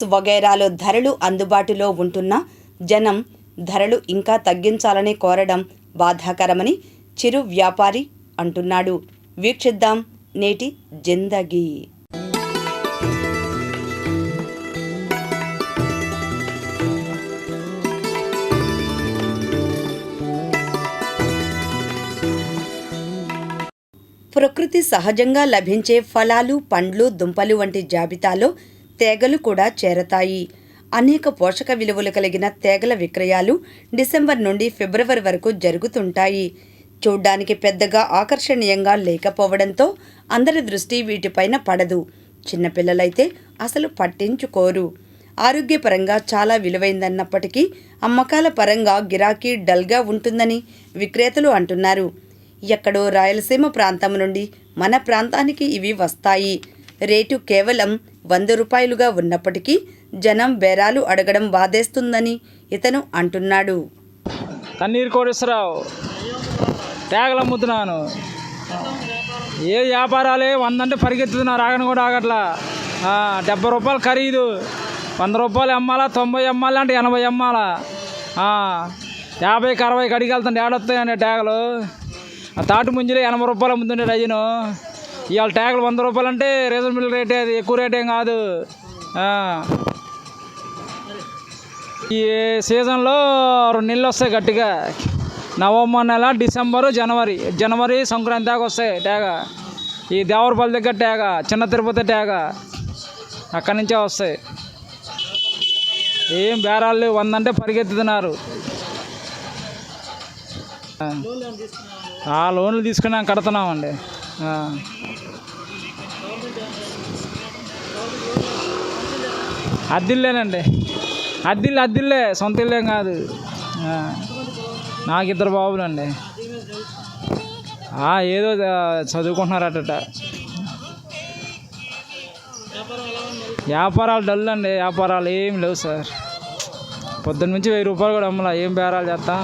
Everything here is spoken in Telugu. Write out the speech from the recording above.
వగైరాలో ధరలు అందుబాటులో ఉంటున్నా జనం ధరలు ఇంకా తగ్గించాలని కోరడం బాధాకరమని చిరు వ్యాపారి అంటున్నాడు. వీక్షిద్దాం నేటి జిందగీ. ప్రకృతి సహజంగా లభించే ఫలాలు పండ్లు దుంపలు వంటి జాబితాలో తేగలు కూడా చేరతాయి. అనేక పోషక విలువలు కలిగిన తేగల విక్రయాలు డిసెంబర్ నుండి ఫిబ్రవరి వరకు జరుగుతుంటాయి. చూడ్డానికి పెద్దగా ఆకర్షణీయంగా లేకపోవడంతో అందరి దృష్టి వీటిపైన పడదు. చిన్నపిల్లలైతే అసలు పట్టించుకోరు. ఆరోగ్యపరంగా చాలా విలువైందన్నప్పటికీ అమ్మకాల పరంగా గిరాకీ డల్గా ఉంటుందని విక్రేతలు అంటున్నారు. ఎక్కడో రాయలసీమ ప్రాంతం నుండి మన ప్రాంతానికి ఇవి వస్తాయి. రేటు కేవలం వంద రూపాయలుగా ఉన్నప్పటికీ జనం బేరాలు అడగడం బాధేస్తుందని ఇతను అంటున్నాడు. కన్నీరు కోటేశ్వరరావు ట్యాగలు అమ్ముతున్నాను ఏ వ్యాపారాలే వంద అంటే పరిగెత్తుతున్నారు ఆగను కూడా ఆగట్లా. డెబ్బై రూపాయలు ఖరీదు వంద రూపాయలు అమ్మాలా తొంభై అమ్మాలా అంటే ఎనభై అమ్మాలా? యాభైకి అరవైకి అడిగి వెళ్తాను ఏడొస్తాయండి ట్యాగలు ఆ తాటి ఎనభై రూపాయలు అమ్ముతుండే డజను. ఇవాళ ట్యాగులు వంద రూపాయలు అంటే రీజనబుల్ రేటే అది ఎక్కువ రేట్ ఏం కాదు. ఈ సీజన్లో రెండు నెలలు వస్తాయి గట్టిగా. నవంబర్ నెల డిసెంబరు జనవరి. జనవరి సంక్రాంతి దాకా వస్తాయి ట్యాగ. ఈ దేవరపల్లి దగ్గర ట్యాగ చిన్న తిరుపతి ట్యాగ అక్కడి నుంచే వస్తాయి. ఏం బేరాలు లేవు, వంద అంటే పరిగెత్తుతున్నారు. ఆ లోన్లు తీసుకున్నాం కడుతున్నామండి. అద్దిల్లేనండి. అద్దిల్లు అద్దిల్లే. సొంత ఇల్లేం కాదు. నాకు ఇద్దరు బాబులండి. ఏదో చదువుకుంటున్నారు చదువుకుంటున్నారట వ్యాపారాలు డల్ అండి వ్యాపారాలు ఏం లేవు సార్. పొద్దున్న నుంచి వెయ్యి రూపాయలు కూడా అమ్మలా. ఏం బేరాలు చేస్తాం?